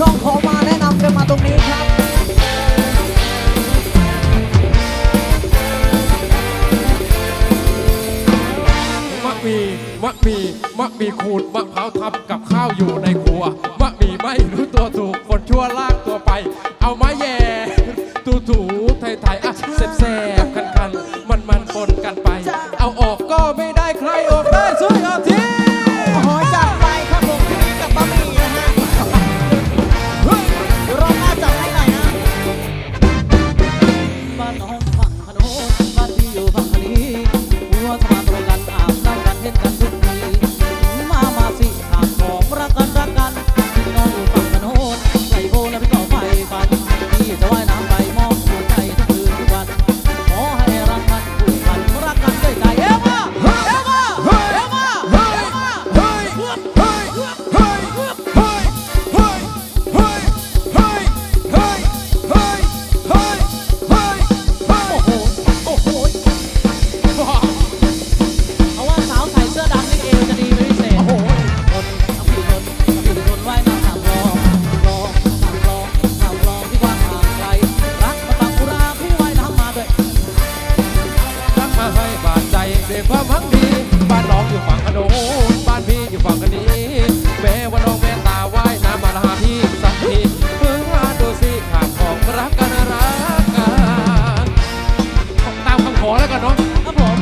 กล้องขอมาแนะนำกันมาตรงนี้ครับมะมีมะมีมะมีขูดมะพร้าวทับกับข้าวอยู่ในครัวมะมีไม่รู้ตัวถูกคนชั่วลากตัวไป เอาไม้แย่ตูถูไทยไทยๆอะแสบแสบคันคันมันมันปนกันไป เอาออกก็ไม่ the home. ดใจด้วยความหังดีบ้านน้องอยู่ฝั่งขนนบ้านพี่อยู่ฝั่งคนนี้แม้ว่าน้องแม่ตาว่ายน้ำมาลาพี่สักทีเพิ่งมาดูสิขาดของรักกันรักกันตามคำขอแล้วกันเนาะครับผม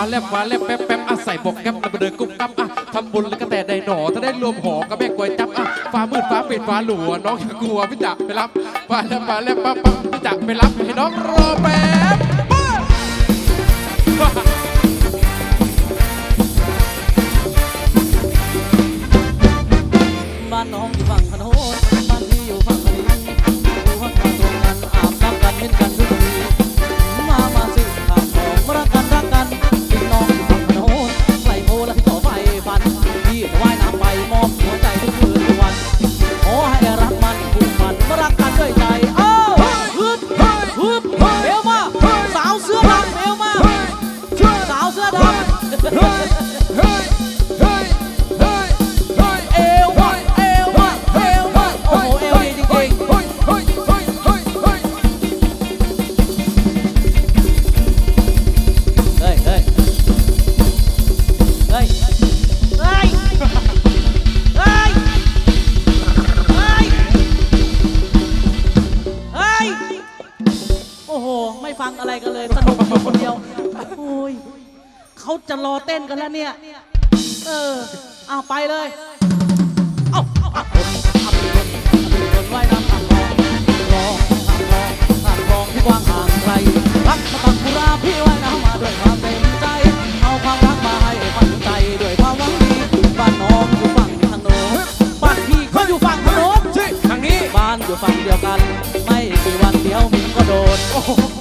าแลบฟ้าแลบแป๊บแป๊บอะใส่บอกแก๊ปแล้วมาเดินกุ๊บกับอะทำบุญแล้วก็แต่ใดหนอ ถ้าได้รวมหอกับแม่กวยจับอะฟ้ามืดฟ้าปิดฟ้าหลัวน้องอย่ากลัวพี่จักไปรับฟ้าแลบฟ้าแลบปั๊บปั๊บพี่จักไปรับให้น้องรอแป๊บบ้านน้องอยู่ฝั่งขนนบ้านพี่อยู่ฝั่งคนี้ดูว่าทางตรงกันอาบน้ำกันเห็นกัน ไม่ฟังอะไรกันเลยสนุกอยู่คนเดียวโอ้ยเขาจะรอเต้นกันแล้วเนี่ย เออเอาไปเลย เอ้าเอาเอาเอาไปคนเอาคนว่ายน้ำทางคลองคลองทางคลองทางคลองที่กว้างห่างไกลรักมาตักกุราพี่ว่ายน้ำมาด้วยความเต็มใจ เอาความรักมาให้ฝันใจด้วยความหวังดีบ้านน้องอยู่ฝั่งทางโน้นบ้านพี่ก็อยู่ฝั่งทางโน้นใช่ทางนี้บ้านอยู่ฝั่งเดียวกัน ไม่กี่วัน Oh.